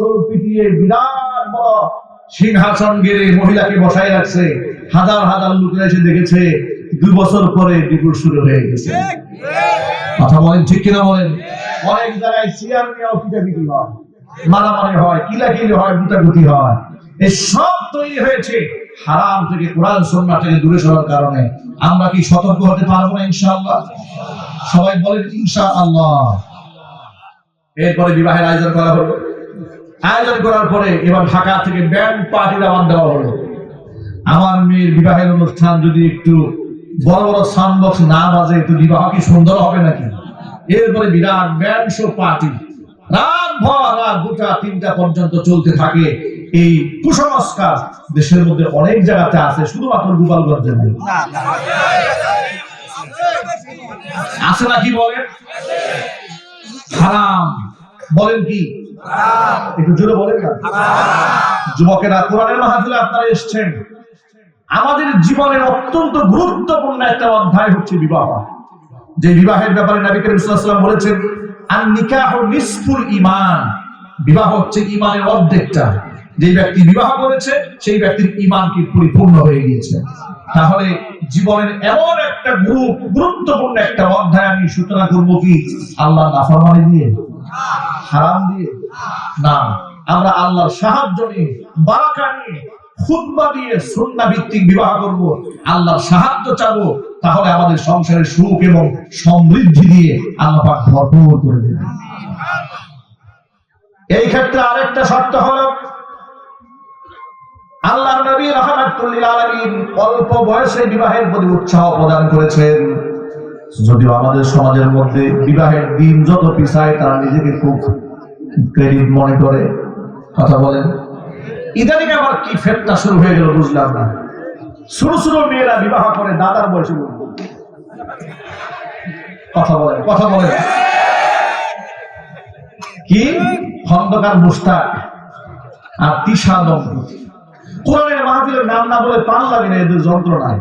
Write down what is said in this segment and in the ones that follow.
ঢোল পিটিয়ে বিরাট বড় সিংহাসন গেড়ে মহিলাকে রাখছে। হাজার হাজার লোকেরা এসে দেখেছে, দুই বছর পরে বিপুল শুরু হয়ে গেছে। কথা বলেন ঠিক কিনা বলেন? অনেক জায়গায় নিয়েও পিটাপিটি হয়, মারামারি হয়, কিলাকিলি হয় হয়। এই সব তৈরি হয়েছে হারাম থেকে কোরআন সন্না থেকে দূরে সরার কারণে। আমরা কি সতর্ক হতে পারব না ইনশাআল্লাহ? সবাই বলেন ইনশাআল্লাহ। এরপরে বিবাহের আয়োজন করা হলো। আয়োজন করার পরে এবার ঢাকা থেকে ব্যান্ড পার্টি আবার দেওয়া হলো। আমার মেয়ের বিবাহের অনুষ্ঠান যদি একটু বড় বড় সাউন্ড বক্স না বাজে, একটু বিবাহ কি সুন্দর হবে নাকি? এরপরে বিরাট ব্যান্ড শো পার্টি। রাত ভর রাত দুটা তিনটা পর্যন্ত চলতে থাকে এই কুসংস্কার। দেশের মধ্যে অনেক জায়গাতে আছে, শুধুমাত্র গোপালগঞ্জে নেই। আছে নাকি বলেন হারাম। বলেন কি? একটু জোরে বলেন না যুবকেরা, কোরআনের মাহফিলে আপনারা এসছেন। আমাদের জীবনের অত্যন্ত গুরুত্বপূর্ণ একটা অধ্যায় হচ্ছে বিবাহ। যে বিবাহের ব্যাপারে নবী করিম সাল্লাল্লাহু বলেছেন আন নিকাহ নিসফুল ঈমান। বিবাহ হচ্ছে ঈমানের অর্ধেকটা। যে ব্যক্তি বিবাহ করেছে, সেই ব্যক্তির ঈমান কি পরিপূর্ণ হয়ে গিয়েছে। তাহলে জীবনের এমন একটা গুরু গুরুত্বপূর্ণ একটা অধ্যায় আমি সূচনা করব কি? আল্লাহ নাফরমানি দিয়ে। দিয়ে না, আমরা আল্লাহর সাহায্য নিয়ে, বারাকা নিয়ে দিয়ে ভিত্তিক বিবাহ আল্লাহর সাহায্য চাবো, তাহলে আমাদের সংসারের সুখ এবং সমৃদ্ধি দিয়ে আল্লাহ পাক ভরপুর করে দেবেন। এই ক্ষেত্রে আরেকটা শর্ত হলো আল্লাহ নবী রহমাতুল্লিল অল্প বয়সে বিবাহের প্রতি উৎসাহ প্রদান করেছেন। যদিও আমাদের সমাজের মধ্যে বিবাহের দিন যত পিছায়, তারা নিজেকে খুব ক্রেডিট মনে করে। কথা বলেন। ইদানিং আবার কি ফেতনা শুরু হয়ে গেল বুঝলাম না। ছোট ছোট মেয়েরা বিবাহ করে, দাদার বয়সে কথা বলেন কথা বলেন। কি? খন্দকার মুস্তাক আর তিশা দম্পতি। কোরআনের মাহফিলের নাম না বলে পান লাগে না, এদের যন্ত্রণায়।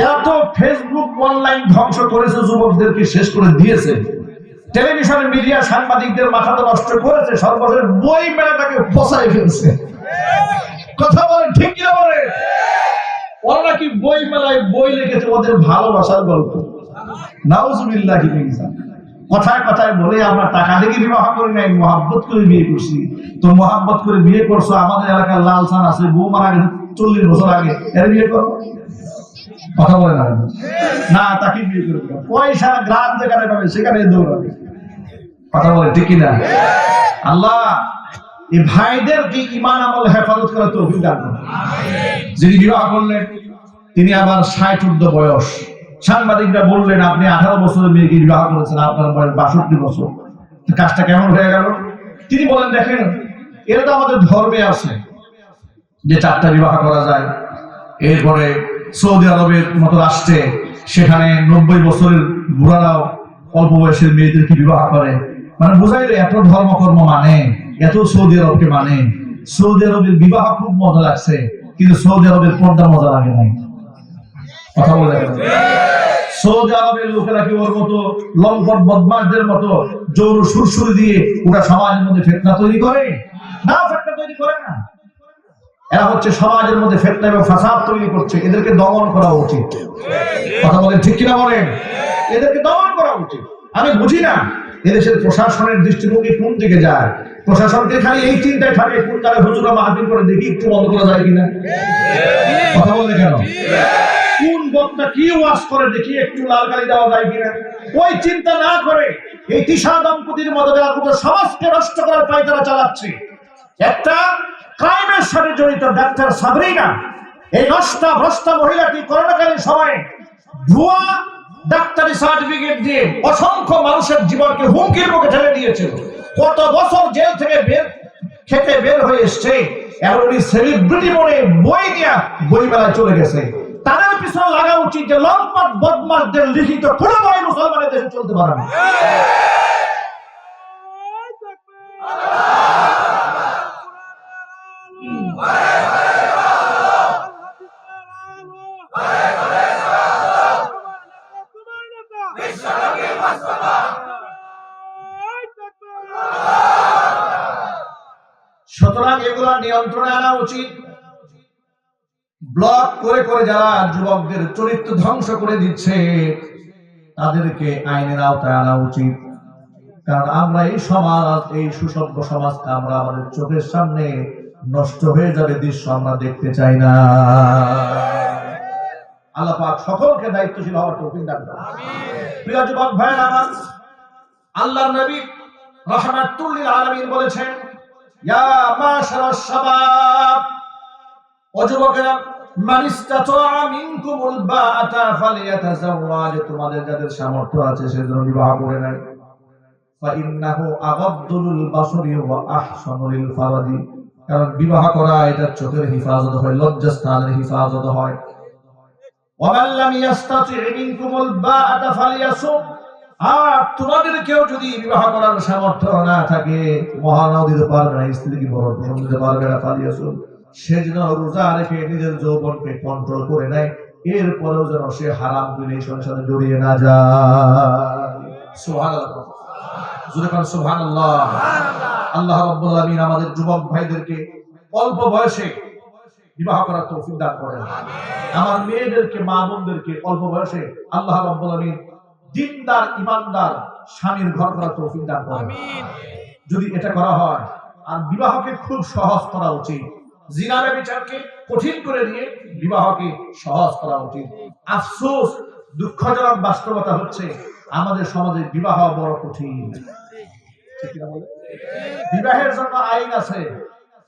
এরা তো ফেসবুক অনলাইন ধ্বংস করেছে, যুবকদেরকে শেষ করে দিয়েছে। টেলিভিশন, মিডিয়া, সাংবাদিকদের মাথা তো নষ্ট করেছে, সর্বশেষ বই মেলাটাকে ফসাই ফেলছে। কথা বলে ঠিক কিনা বলে ওরা নাকি বই মেলায় বই লিখেছে ওদের ভালোবাসার গল্প? নাউজুবিল্লাহ কথায় কথায় বলে, আমরা টাকা দেখে বিবাহ করি নাই, মহাব্বত করে বিয়ে করছি। তো মহাব্বত করে বিয়ে করছ, আমাদের এলাকার লাল সান আছে, বউ মারা গেছে চল্লিশ বছর আগে, এর বিয়ে করো। কথা বলে না। না, তাকে বিয়ে করবে পয়সা, গ্রাম যেখানে পাবে, সেখানে দৌড়াবে। কথা বলে, ঠিক না আল্লাহ, এই ভাইদেরকে ইমান আমল হেফাজত করার তো অভিজ্ঞান যিনি বিবাহ করলেন, তিনি আবার ষাট ঊর্ধ্ব বয়স। সাংবাদিকরা বললেন, আপনি আঠারো বছরের মেয়েকে বিবাহ করেছেন, আপনার বয়স বাষট্টি বছর। কাজটা কেমন হয়ে গেল? তিনি বলেন, দেখেন এটা তো আমাদের ধর্মে আছে যে চারটা বিবাহ করা যায়। এরপরে সৌদি আরবের মতো রাষ্ট্রে সেখানে নব্বই বছরের বুড়ারাও অল্প বয়সের মেয়েদেরকে বিবাহ করে। মানে বোঝাই এত ধর্মকর্ম মানে এত সৌদি আরবকে মানে। সৌদি আরবের বিবাহ খুব মজা লাগছে, কিন্তু সৌদি আরবের পর্দা মজা লাগে নাই। কথা বলে সৌদি আরবের লোকেরা কি ওর মতো লম্পট বদমাসদের মতো জৌর সুরসুরি দিয়ে ওটা সমাজের মধ্যে ফেতনা তৈরি করে? না, ফেতনা তৈরি করে না। এরা হচ্ছে সমাজের মধ্যে ফেতনা এবং ফাসাদ তৈরি করছে। এদেরকে দমন করা উচিত। কথা বলেন ঠিক কিনা বলেন? এদেরকে দমন করা উচিত। আমি বুঝি না, এদেশের প্রশাসনের দৃষ্টিভঙ্গি কোন দিকে যায়? প্রশাসনকে খালি এই চিন্তায় থাকে কোন কালে হুজুরা মাহফিল করে দেখি একটু বন্ধ করা যায় কিনা? কথা বলে কেন? কোন বক্তা কি ওয়াজ করে দেখি একটু লাল কালি দেওয়া যায় কিনা? ওই চিন্তা না করে এই তিসা দম্পতির মতো যারা সমাজকে নষ্ট করার পায়তারা চালাচ্ছে। একটা ক্রাইমের সাথে জড়িত ডাক্তার সাবরিনা, এই নষ্টা ভ্রষ্টা মহিলাটি করোনাকালীন সময়ে ভুয়া ডাক্তারি সার্টিফিকেট দিয়ে অসংখ্য মানুষের জীবনকে হুমকির মুখে ঠেলে দিয়েছে কত বছর জেল থেকে বের, খেতে বের হয়ে এসছে উনি সেলিব্রিটি মনে বই নিয়ে বই মেলায় চলে গেছে। তাদের পিছনে লাগা উচিত যে লম্পট বদমাসদের লিখিত কোনো বই মুসলমানের দেশে চলতে পারে না। সুতরাং এগুলো নিয়ন্ত্রণে আনা উচিত। ব্লক করে করে যারা যুবকদের চরিত্র ধ্বংস করে দিচ্ছে, তাদেরকে আইনের আওতায় আনা উচিত। কারণ আমরা এই সমাজ, এই সুসভ্য সমাজকে আমরা আমাদের চোখের সামনে নষ্ট হয়ে যাবে দৃশ্য আমরা দেখতে চাই না। আল্লাহ পাক সকলকে দায়িত্বশীল হওয়ার তৌফিক দান করুন। প্রিয় যুবক ভাইয়ের আমার আল্লাহর নবী রহমাতুল লিল আলামিন বলেছেন ইয়া মাশারাশ শাবাব ও যুবকেরা মান ইসতাতা মিনকুমুল বাআতা ফালিয়াতাযাওয়াজ তোমাদের যাদের সামর্থ্য আছে সেজন্য বিবাহ করে নেয়। ফারাদি কারণ বিবাহ করা এটা চোখের হিফাজত হয়, লজ্জাস্থানের হিফাজত হয়। আর তোমাদের কেউ যদি বিবাহ করার সামর্থ্য না থাকে পারবে না, স্ত্রীকে পারবে না রোজা রেখে নিজের যৌবনকে কন্ট্রোল করে নেয়। এরপরেও যেন সে হারাম রিলেশনের সাথে জড়িয়ে না যায়। সুবহানাল্লাহ। আল্লাহ রাব্বুল আলামিন আমাদের যুবক ভাইদেরকে অল্প বয়সে বিবাহ করার তৌফিক দান করেন। আমার মেয়েদেরকে মা বোনদেরকে অল্প বয়সে আল্লাহ রাব্বুল আলামিন দিনদার ইমানদার স্বামীর ঘর করার তৌফিক দান করেন। যদি এটা করা হয় আর বিবাহকে খুব সহজ করা উচিত। জিনারে বিচারকে কঠিন করে দিয়ে বিবাহকে সহজ করা উচিত। আফসোস দুঃখজনক বাস্তবতা হচ্ছে আমাদের সমাজে বিবাহ বড় কঠিন। ঠিক কিনা বলে? বিবাহের জন্য আইন আছে।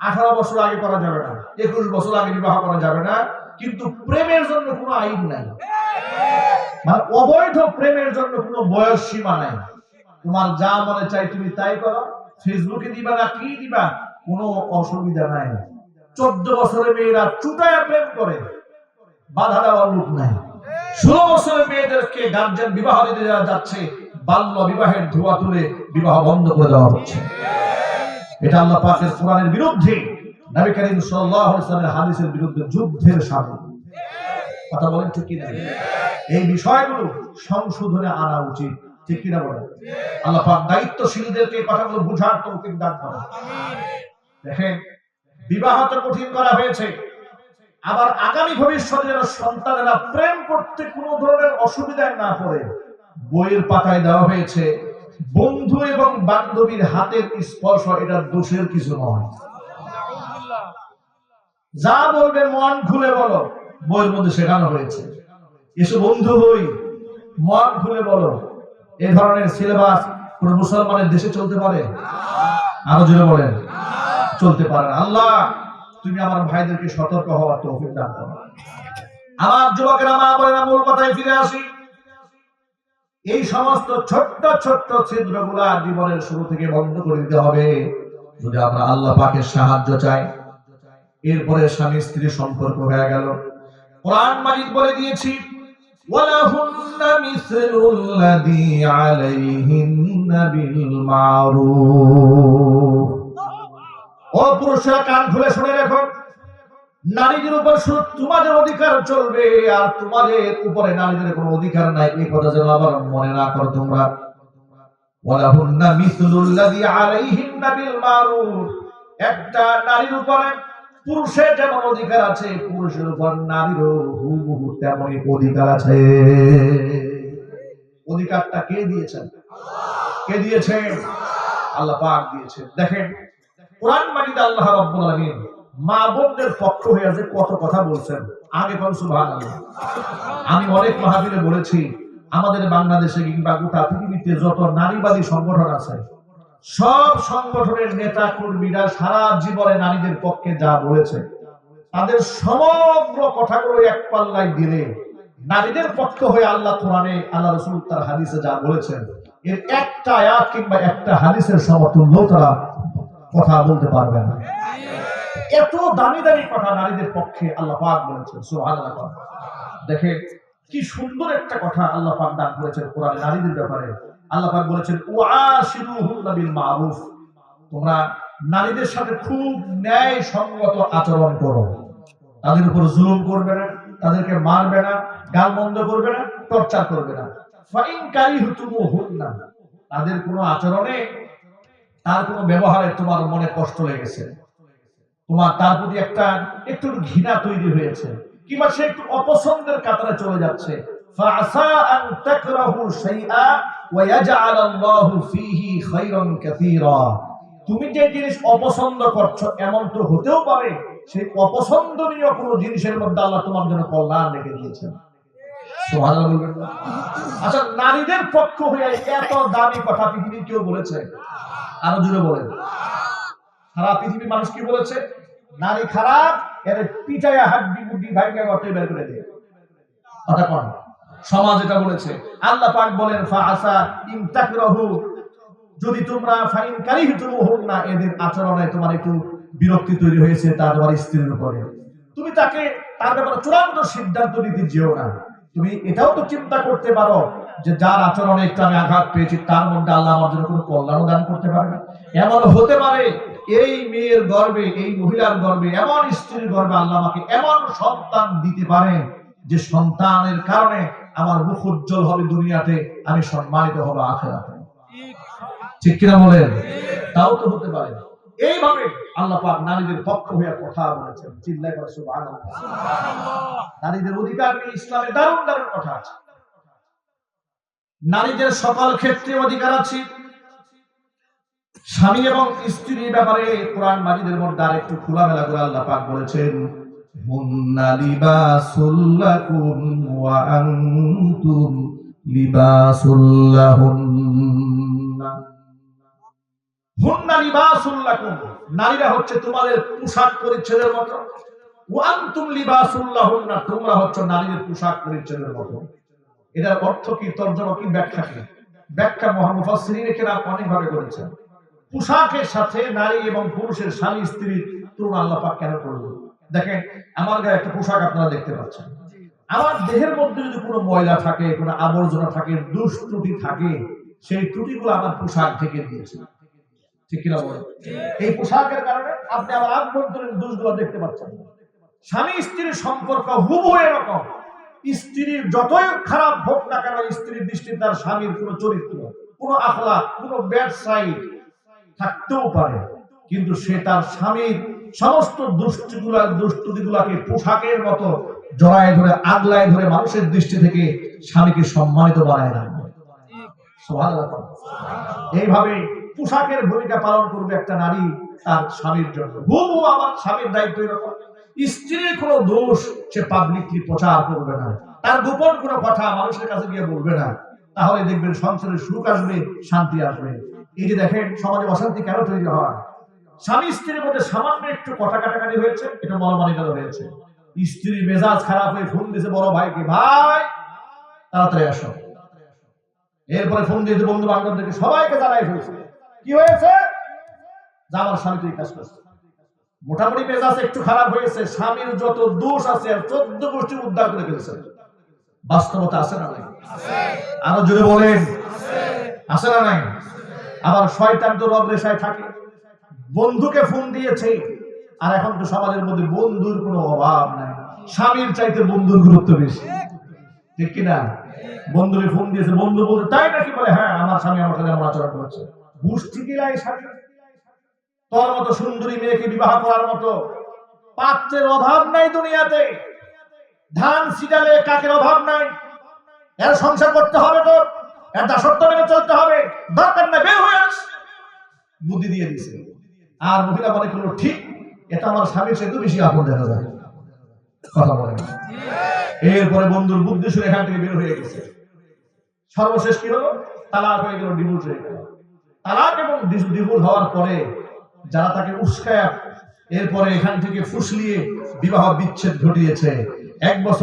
আঠারো বছর আগে করা যাবে না, একুশ বছর আগে বিবাহ করা যাবে না, কিন্তু প্রেমের জন্য কোনো আইন নাই। মানে অবৈধ প্রেমের জন্য কোনো বয়স সীমা নাই। তোমার যা মনে চাই তুমি তাই করো। ফেসবুকে দিবা না, কি দিবা? কোনো অসুবিধা নাই। চোদ্দ বছরের মেয়েরা চুটায় প্রেম করে, বাধা দেওয়ার লোক নাই। ষোলো বছরের মেয়েদেরকে গার্জেন বিবাহ দিতে যাচ্ছে। বাল্য বিবাহের ধোয়া তুলে বিবাহ বন্ধ করে দেওয়া হচ্ছে। এটা আল্লাহ পাকের কোরআনের বিরুদ্ধে, নবী করিম সাল্লাল্লাহু আলাইহি ওয়াসাল্লামের হাদিসের বিরুদ্ধে যুদ্ধের সামিল। কথা বলেন ঠিক কিনা? এই বিষয়গুলো সংশোধনে আনা উচিত, ঠিক কিনা বলেন? আল্লাহ পাক দায়িত্বশীলদেরকে কথাগুলো বুঝার তৌফিক দান করেন। দেখেন, বিবাহ তো কঠিন করা হয়েছে, আবার আগামী ভবিষ্যতে যেন সন্তানেরা প্রেম করতে কোনো ধরনের অসুবিধায় না পড়ে বইয়ের পাতায় দেওয়া হয়েছে, বন্ধু এবং বান্ধবীর হাতের স্পর্শ, এটা দোষের কিছু নয়। যা বলবে মন খুলে বলো, বইয়ের মধ্যে শেখানো হয়েছে। এসে বন্ধু হই, মন খুলে বলো, এ ধরনের সিলেবাস কোন মুসলমানের দেশে চলতে পারে? আরও জোরে বলেন, চলতে পারে। আল্লাহ, তুমি আমার ভাইদেরকে সতর্ক হওয়ার তৌফিক দান করো। আমার যুবকেরা মা বলেন মূল কথায় ফিরে আসি। এই সমস্ত ছোট্ট ছোট্ট ছিদ্রগুলা জীবনের শুরু থেকে বন্ধ করে দিতে হবে যদি আমরা আল্লাহ পাকের সাহায্য চাই এরপরে স্বামী স্ত্রী সম্পর্ক হয়ে গেল কোরআন মাজিদ বলে দিয়েছি وَلَهُنَّ مِثْلُ الَّذِي عَلَيْهِنَّ بِالْمَعْرُوفِ ও পুরুষরা কান খুলে শুনে রাখো নারীদের উপর শুধু তোমাদের অধিকার চলবে, আর তোমাদের উপরে নারীদের কোনো অধিকার নাই। এই কথা যেন আবার মনে না করো তোমরা। ওয়ালাহুন্না মিসলুল্লাযী আলাইহিন্না বিল মারুফ। একটা নারীর উপরে পুরুষের যেমন অধিকার আছে, পুরুষের উপর নারীরও হুবহু তেমনই অধিকার আছে। অধিকারটা কে দিয়েছেন? কে দিয়েছেন? আল্লাহ পাক দিয়েছেন। দেখেন, কোরআন মাজিদ আল্লাহ রাব্বুল আলামিন মা বোনদের পক্ষ হয়ে কত কথা বলছেন। আগে আমি অনেক বলেছি, আমাদের বাংলাদেশে কিংবা গোটা পৃথিবীতে যত নারীবাদী সংগঠন আছে, সব সংগঠনের নেতা কর্মীরা সারা জীবনে নারীদের পক্ষে যা বলেছে, তাদের সমগ্র কথাগুলো এক পাল্লায় দিলে নারীদের পক্ষ হয়ে আল্লাহ কোরআনে আল্লাহ রসুল তার হাদিসে যা বলেছেন, এর একটা আয়াত কিংবা একটা হাদিসের সমতুল্য তারা কথা বলতে পারবে না। এত দামি দামি কথা নারীদের পক্ষে আল্লাহ পাক বলেছেন, সুবহানাল্লাহ। দেখে কি সুন্দর একটা কথা আল্লাহ পাক দান করেছেন কোরআনে নারীদের ব্যাপারে। আল্লাহ পাক বলেছেন বিল মারুফ। তোমরা নারীদের সাথে খুব ন্যায় সঙ্গত আচরণ করো। তাদের উপর জুলুম করবে না, তাদেরকে মারবে না, গাল মন্দ করবে না, টর্চার করবে না। তাদের কোনো আচরণে তার কোনো ব্যবহারে তোমার মনে কষ্ট লেগেছে। তোমার তার প্রতি একটা একটু ঘৃণা তৈরি হয়েছে, কিংবা সে একটু অপছন্দের কাতারে চলে যাচ্ছে। তুমি যে জিনিস অপছন্দ করছ, এমন তো হতেও পারে, সেই অপছন্দনীয় কোনো জিনিসের মধ্যে আল্লাহ তোমার জন্য কল্যাণ রেখে দিয়েছেন। আচ্ছা নারীদের পক্ষ হয়ে এত দামি কথা পৃথিবীর কেউ বলেছে? আরও জুড়ে বলেন। সারা পৃথিবীর মানুষ কি বলেছে? নারী খারাপ, এর পিটাইয়া হাড্ডি গুড্ডি ভাইকে গর্তে বের করে দিয়ে কথা কোন। সমাজ এটা বলেছে। আল্লাহ পাক বলেন, ফাআসা ইন তাকরাহু। যদি তোমরা ফাইন কারিহতুমুহুন না এদের আচরণে তোমার একটু বিরক্তি তৈরি হয়েছে তার তোমার স্ত্রীর উপরে। তুমি তাকে তার ব্যাপারে চূড়ান্ত সিদ্ধান্ত নিতে যেও না। তুমি এটাও তো চিন্তা করতে পারো। যে যার আচরণে একটু আমি আঘাত পেয়েছি, তার মধ্যে আল্লাহ আমার জন্য কোনো কল্যাণ দান করতে পারে না। এমন হতে পারে এই মেয়ের গর্বে, এই মহিলার গর্বে, এমন স্ত্রীর গর্বে আল্লাহ আমাকে এমন সন্তান দিতে পারেন যে সন্তানের কারণে আমার মুখ উজ্জ্বল হবে দুনিয়াতে, আমি সম্মানিত হব আখেরাতে। ঠিক কিনা বলেন? তাও তো হতে পারে। এইভাবে আল্লাহ পাক নারীদের পক্ষ হয়ে কথা বলেছেন। চিল্লাই নারীদের অধিকার নিয়ে ইসলামে দারুণ দারুণ কথা আছে। নারীদের সকল ক্ষেত্রে অধিকার আছে। স্বামী এবং স্ত্রীর ব্যাপারে কোরআন মাজিদের মধ্যে আর একটু খোলামেলা করে আল্লাহ পাক বলেছেন নারীরা হচ্ছে তোমাদের পোশাক পরিচ্ছদের মতো। তোমরা হচ্ছে নারীদের পোশাক পরিচ্ছদের মতো। এটার অর্থ কি তর্জমা কি ব্যাখ্যা কি? ব্যাখ্যা মোহাম্মদ মুফাসসিরিন কেরাম অনেক করেছেন। পোশাকের সাথে নারী এবং পুরুষের স্বামী স্ত্রীর তুলনা আল্লাহ পাক কেন করল দেখেন, আমার গায়ে একটা পোশাক আপনারা দেখতে পাচ্ছেন। আমার দেহের মধ্যে যদি কোনো ময়লা থাকে, কোনো আবর্জনা থাকে, দুষ ত্রুটি থাকে, সেই ত্রুটিগুলো আমার পোশাক থেকে দিয়েছে। ঠিক কিনা বলেন? এই পোশাকের কারণে আপনি আমার আভ্যন্তরীণ দোষগুলো দেখতে পাচ্ছেন। স্বামী স্ত্রীর সম্পর্ক হুবহু এরকম। স্ত্রীর যতই খারাপ হোক না কেন, স্ত্রীর দৃষ্টি তার স্বামীর কোনো চরিত্র, কোনো আখলা কোনো ব্যাড সাইড থাকতেও পারে। কিন্তু সে তার স্বামীর সমস্ত দুষ্টগুলা, দুষ্টুদিগুলাকে পোশাকের মতো জড়ায় ধরে, আগলায় ধরে মানুষের দৃষ্টি থেকে স্বামীকে সম্মানিত বানায় রাখবে এইভাবে পোশাকের ভূমিকা পালন করবে একটা নারী তার স্বামীর জন্য। হুবহু আমার স্বামীর দায়িত্ব এরকম। স্ত্রীর কোনো দোষ সে পাবলিকলি প্রচার করবে না। তার গোপন কোনো কথা মানুষের কাছে গিয়ে বলবে না। তাহলে দেখবেন সংসারে সুখ আসবে, শান্তি আসবে। এই যে দেখেন, সমাজে অশান্তি কেন তৈরি হয়? স্বামী স্ত্রীর মধ্যে সামান্য একটু কথা কাটাকাটি হয়েছে, এটা মনোমালিকাল হয়েছে। স্ত্রীর মেজাজ খারাপ হয়ে ফোন দিয়েছে, বড় ভাইকে ভাই? তাড়াতাড়ি আসো। এরপরে ফোন দিয়েছে বন্ধু বান্ধবদেরকে সবাইকে জানাই ফেলছে। কি হয়েছে? যা আমার স্বামী তুই কাজ করছে। মোটামুটি মেজাজ একটু খারাপ হয়েছে, স্বামীর যত দোষ আছে, আর চোদ্দ গোষ্ঠী উদ্ধার করে ফেলছে। বাস্তবতা আছে না নাই? আরও জোরে বলেন। আছে না নাই? আবার শয়তান তো রব রেশায় থাকে। বন্ধুকে ফোন দিয়েছে, আর এখন তো সমাজের মধ্যে বন্ধুর কোনো অভাব নাই। স্বামীর চাইতে বন্ধুর গুরুত্ব বেশি। ঠিক কিনা? বন্ধুকে ফোন দিয়েছে, বন্ধু বলছে, তাই নাকি বলে হ্যাঁ আমার স্বামী আমার সাথে এমন আচরণ করেছে। গোষ্ঠী দিলাই স্বামী তোর মতো সুন্দরী মেয়েকে বিবাহ করার মতো পাত্রের অভাব নাই দুনিয়াতে। ধান সিটালে কাকের অভাব নাই। এর সংসার করতে হবে তোর, এর দাসত্ব মেনে চলতে হবে। দরকার না বের হয়ে বুদ্ধি দিয়ে দিছে আর মহিলা মনে করল ঠিক এটা আমার স্বামীর সাথে বেশি আপন দেখা যায়। কথা বলে এরপরে বন্ধুর বুদ্ধি শুনে এখান থেকে বের হয়ে গেছে। সর্বশেষ কি হলো? তালাক হয়ে গেল ডিভোর্স হয়ে গেল। তালাক এবং ডিভোর্স হওয়ার পরে যারা তাকে উস্কায় এরপরে এখান থেকে ফুসলিয়ে বিবাহ বিচ্ছেদ ঘটিয়েছে। এক বছর